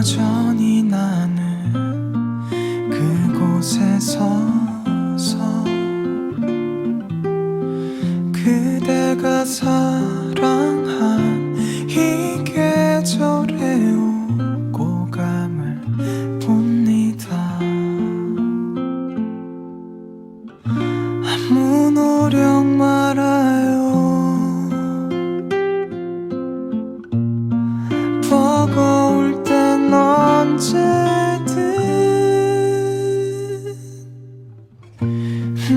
여전히 나는 그곳에 서서 그대가 사랑한 이 계절의 오고 감을 봅니다 언제든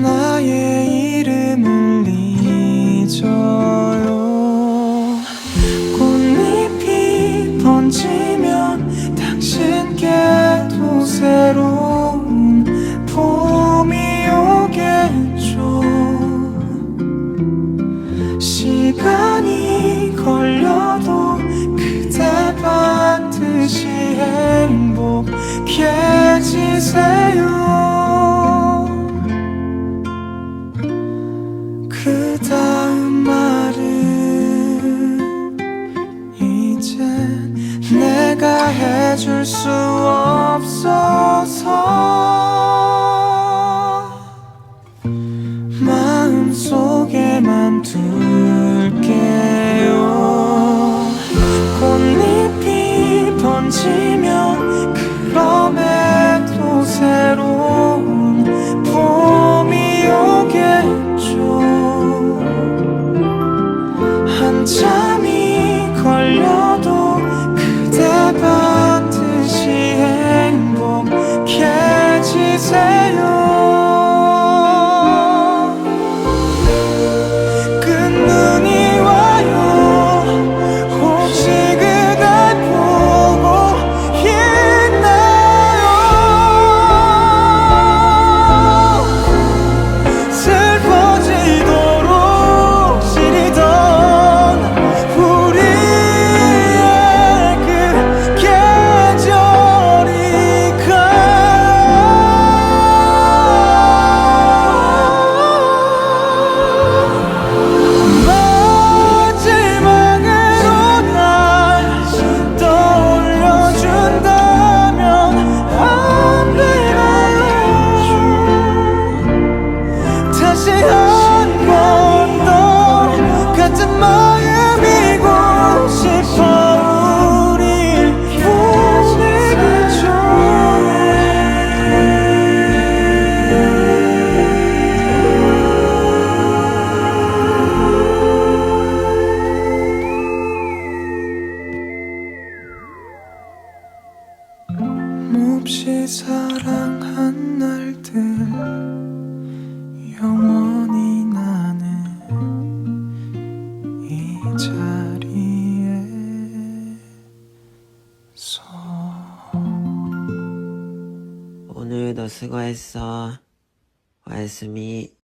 나의 이름을 잊어요. 꽃잎이 번지 해줄 수 없어서 마음속에만 둘게요. 꽃잎이 번지면 그럼에도 새로운 봄이 오겠죠. 한참 mi 몹시 사랑한 날들 영원히 나는 이 자리에 서 오늘도 수고했어. 와이스미.